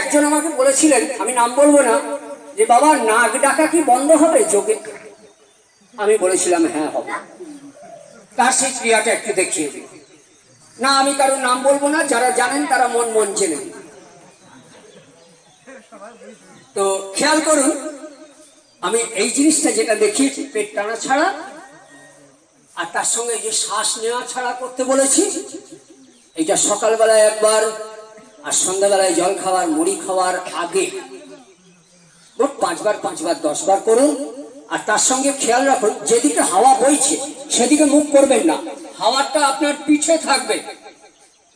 একজন আমাকে বলেছিলেন, আমি নাম বলব না, যে বাবা, নাক ডাকা কি বন্ধ হবে যোগে? আমি বলেছিলাম হ্যাঁ হবে। তার সেই ক্রিয়াটা একটু দেখিয়ে দিন না, আমি কারোর নাম বলব না, যারা জানেন তারা মন মন চেনে তো খেয়াল করুন, আমি এই জিনিসটা যেটা দেখিয়েছি, পেট টানা ছাড়া, আর তার সঙ্গে যে শ্বাস নেওয়া ছাড়া করতে বলেছি, এইটা সকালবেলায় একবার আর সন্ধ্যাবেলায় জল খাওয়ার, মুড়ি খাওয়ার আগে পাঁচবার পাঁচবার, দশবার করুন। আর তার সঙ্গে খেয়াল রাখুন, যেদিকে হাওয়া বইছে, সেদিকে মুখ করবেন না। হাওয়াটা আপনার পিছে থাকবে।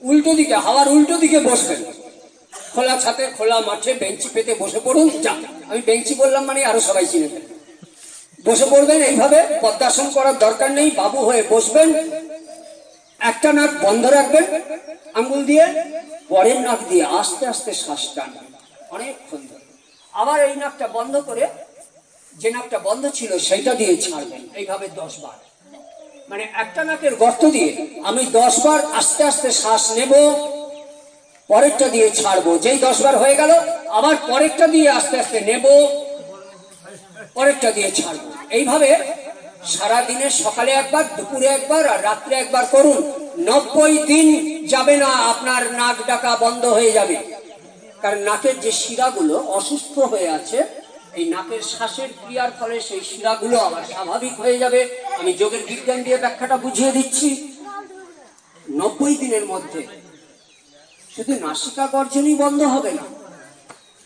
উল্টো দিকে, হাওয়ার উল্টো দিকে বসবেন। খোলা ছাতে, খোলা মাঠে বেঞ্চি পেতে বসে পড়ুন। যা, আমি বেঞ্চি বললাম মানে আরও সবাই চিনে বসে পড়বেন, এইভাবে পদ্মাসন করার দরকার নেই। বাবু হয়ে বসবেন। একটা নাক বন্ধ রাখবেন আঙ্গুল দিয়ে, পরের নাক দিয়ে আস্তে আস্তে শ্বাস টানবেন অনেকক্ষণ ধরে। আবার এই নাকটা বন্ধ করে যে নাকটা বন্ধ ছিল সেইটা দিয়ে ছাড়বেন, এইভাবে দশ বার। মানে একটা নাকের গর্ত দিয়ে আমি দশ বার আস্তে আস্তে শ্বাস নেব, পরেরটা দিয়ে ছাড়বো। যেই দশ বার হয়ে গেল, আবার পরেরটা দিয়ে আস্তে আস্তে নেব, পরেরটা দিয়ে ছাড়বো। এইভাবে সারা দিনে সকালে একবার, দুপুরে একবার আর রাত্রে একবার করুন। নব্বই দিন যাবে না আপনার নাক ডাকা বন্ধ হয়ে যাবে। কারণ নাকের যে শিরাগুলো অসুস্থ হয়ে আছে, এই নাকের শ্বাসের ক্রিয়ার ফলে সেই শিরাগুলো আবার স্বাভাবিক হয়ে যাবে। আমি যোগের বিজ্ঞান দিয়ে ব্যাখ্যাটা বুঝিয়ে দিচ্ছি। নব্বই দিনের মধ্যে শুধু নাসিকা গর্জনই বন্ধ হবে না।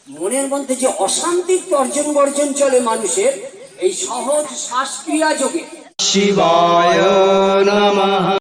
মনের মধ্যে যে অশান্তির তর্জন গর্জন চলে মানুষের এই সহজ শ্বাসক্রিয়া যোগে। শিবায় নমঃ